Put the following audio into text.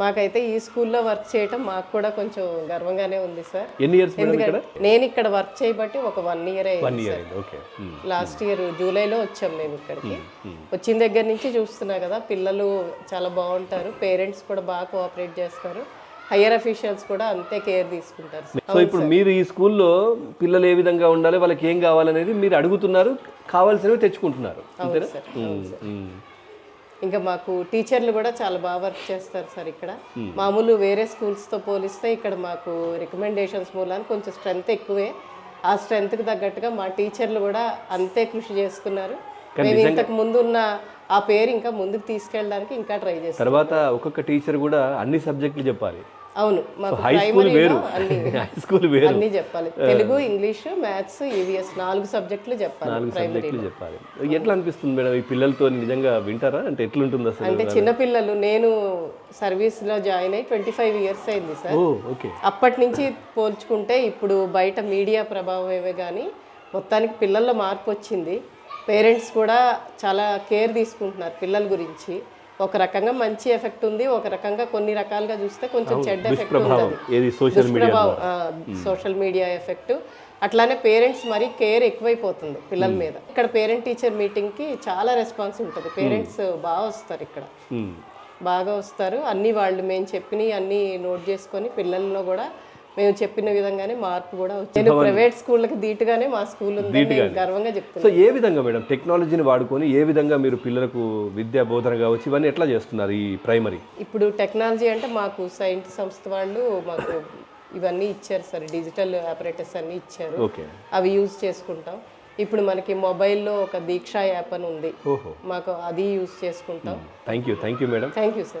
మాకైతే ఈ స్కూల్లో వర్క్ చేయటం మాకు కూడా కొంచెం గర్వంగానే ఉంది సార్. ఎన్ని ఇయర్స్ ఎందుకంటే నేను ఇక్కడ వర్క్ చేయబట్టి ఒక వన్ ఇయర్ వన్ ఇయర్ అయింది ఓకే. లాస్ట్ ఇయర్ జూలైలో వచ్చాం మేము ఇక్కడికి. వచ్చిన దగ్గర నుంచి చూస్తున్నా కదా పిల్లలు చాలా బాగుంటారు పేరెంట్స్ కూడా బాగా కోఆపరేట్ చేస్తారు హయ్యర్ అఫీషియల్స్ కూడా అంతే కేర్ తీసుకుంటారు సో ఇప్పుడు మీరు ఈ స్కూల్లో పిల్లలు ఏ విధంగా ఉండాలి వాళ్ళకి ఏం కావాలనేది మీరు అడుగుతున్నారు కావాల్సినవి తెచ్చుకుంటున్నారు. అంతేనా? సార్. ఇంకా మాకు టీచర్లు కూడా చాలా బాగా వర్క్ చేస్తారు సార్ ఇక్కడ. మామూలు వేరే స్కూల్స్తో పోలిస్తే ఇక్కడ మాకు రికమెండేషన్స్ మూలాన కొంచెం స్ట్రెంత్ ఎక్కువే. ఆ స్ట్రెంత్కి తగ్గట్టుగా మా టీచర్లు కూడా అంతే కృషి చేస్తున్నారు. మేము ఇంతకు ముందు ఉన్న ఆ పేరు ఇంకా ముందుకు తీసుకెళ్ళడానికి ఇంకా ట్రై చేస్తాం తర్వాత ఒక్కొక్క టీచర్ కూడా అన్ని సబ్జెక్టులు చెప్పాలి. అవును మాకు హై స్కూల్ వేరు. ప్రైమరీలో అన్ని హై స్కూల్ వేరు. అన్ని చెప్పాలి. తెలుగు ఇంగ్లీష్ మ్యాథ్స్ ఈవీఎస్ నాలుగు సబ్జెక్టులు చెప్పాలి నాలుగు సబ్జెక్టులు చెప్పాలి. ఎట్లా అనిపిస్తుంది మేడం? ఈ పిల్లలతో నిజంగా వింటారా? అంటే ఎట్లుంటుంది అసలు అంటే చిన్నపిల్లలు నేను సర్వీస్లో జాయిన్ అయ్యి ట్వంటీ ఫైవ్ ఇయర్స్ అయింది సార్. ఓకే. అప్పటి నుంచి పోల్చుకుంటే ఇప్పుడు బయట మీడియా ప్రభావమే కానీ మొత్తానికి పిల్లల్లో మార్పు వచ్చింది. పేరెంట్స్ కూడా చాలా కేర్ తీసుకుంటున్నారు పిల్లల గురించి. ఒక రకంగా మంచి ఎఫెక్ట్ ఉంది ఒక రకంగా కొన్ని రకాలుగా చూస్తే కొంచెం చెడ్డ ఎఫెక్ట్ ఉంది ఏది social media social media effect. అట్లానే పేరెంట్స్ మరి కేర్ ఎక్కువైపోతుంది పిల్లల మీద. ఇక్కడ పేరెంట్ టీచర్ మీటింగ్కి చాలా రెస్పాన్స్ ఉంటుంది. పేరెంట్స్ బాగా వస్తారు ఇక్కడ. బాగా వస్తారు. అన్ని వాళ్ళు మేము చెప్పినవి అన్ని నోట్ చేసుకొని పిల్లల్లో కూడా మేము చెప్పిన విధంగానే మార్పు కూడా వచ్చింది. ప్రైవేట్ స్కూళ్ళకి దీటుగానే మా స్కూల్ గర్వంగా చెప్తున్నాను. సో ఏ విధంగా మేడం టెక్నాలజీని వాడుకొని ఏ విధంగా మీరు పిల్లలకు విద్యా బోధన కావచ్చు ఇవన్నీ ఎట్లా చేస్తున్నారు ఈ ప్రైమరీ? ఇప్పుడు టెక్నాలజీ అంటే మాకు సైన్స్ సంస్థ వాళ్ళు మాకు ఇవన్నీ ఇచ్చారు సార్ డిజిటల్ ఆపరేటర్స్ అన్ని ఇచ్చారు. ఓకే. అవి యూజ్ చేసుకుంటాం. ఇప్పుడు మనకి మొబైల్లో ఒక దీక్ష యాప్ అని ఉంది. ఓహో. మాకు అది యూజ్ చేసుకుంటాం. Thank you thank you madam. Thank you sir.